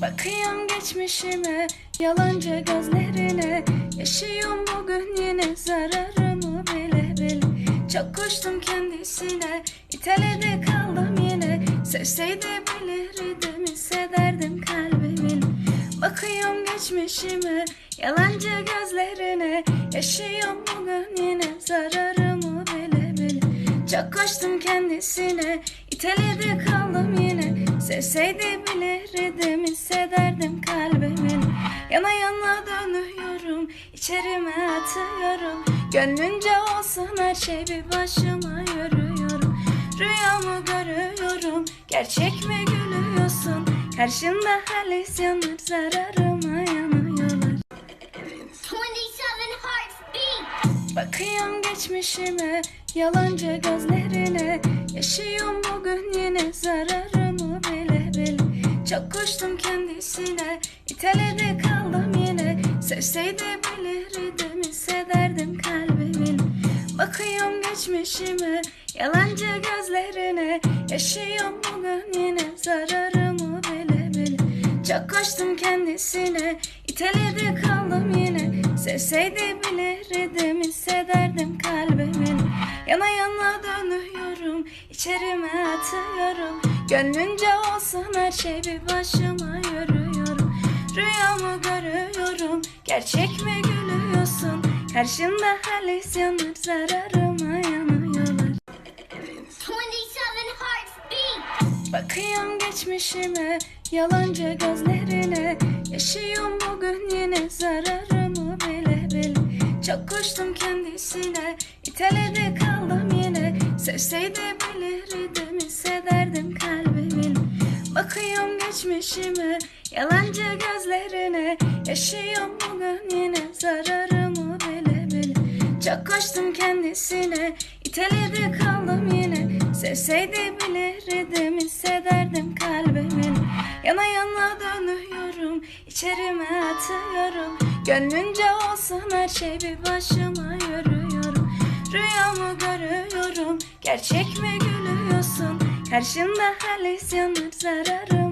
Bakıyorum geçmişime, yalancı gözlerine. Yaşıyorum bugün yine zararımı bile bile. Çok koştum kendisine, iteledi kaldım yine. Sevseydi bilirdim, hissederdim kalbimin Bakıyorum geçmişime, yalancı gözlerine. Yaşıyorum bugün yine zararımı bile bile. Çok koştum kendisine, iteledi kaldım yine. Sevseydi bilirdim, hissederdim kalbimin. Yana yana dönüyorum, içerime atıyorum. Gönlünce olsun her şey bir başıma yürüyorum. Rüyamı görüyorum, gerçek mi gülüyorsun? Karşında halis yanar, zararıma yanıyorlar. 27 hearts beat. Bakıyorum geçmişime, yalancı yine zararımı bile bile Çok koştum kendisine, iteledi kaldım yine. Sevseydi bilirdim, hissederdim kalbimin Bakıyorum geçmişime, yalancı gözlerine. Yaşıyorum bugün yine zararımı bile bile Çok koştum kendisine, iteledi kaldım yine. Sevseydi bilirdim, hissederdim kalbimin Yana yana dönüyorum, içerime atıyorum. Gönlünce olsun her şey bir başıma yürüyorum. Rüyamı görüyorum, gerçek mi gülüyorsun? Karşında halis yanar, zararıma yanıyorlar. 27 hearts beat. Bakıyorum geçmişime, yalancı gözlerine. Yaşıyorum bugün yine zararımı bile bile. Çok koştum kendisine, iteledi kaldım Sevseydi bilirdim, hissederdim kalbimin Bakıyorum geçmişime, yalancı gözlerine. Yaşıyorum bugün yine zararımı bile bile Çok koştum kendisine, iteledi kaldım yine. Sevseydi bilirdim, hissederdim kalbimin Yana yana dönüyorum, içerime atıyorum. Gönlünce olsun her şey bir başıma gerçek mi gülüyorsun? Karşında halis yanar, zararım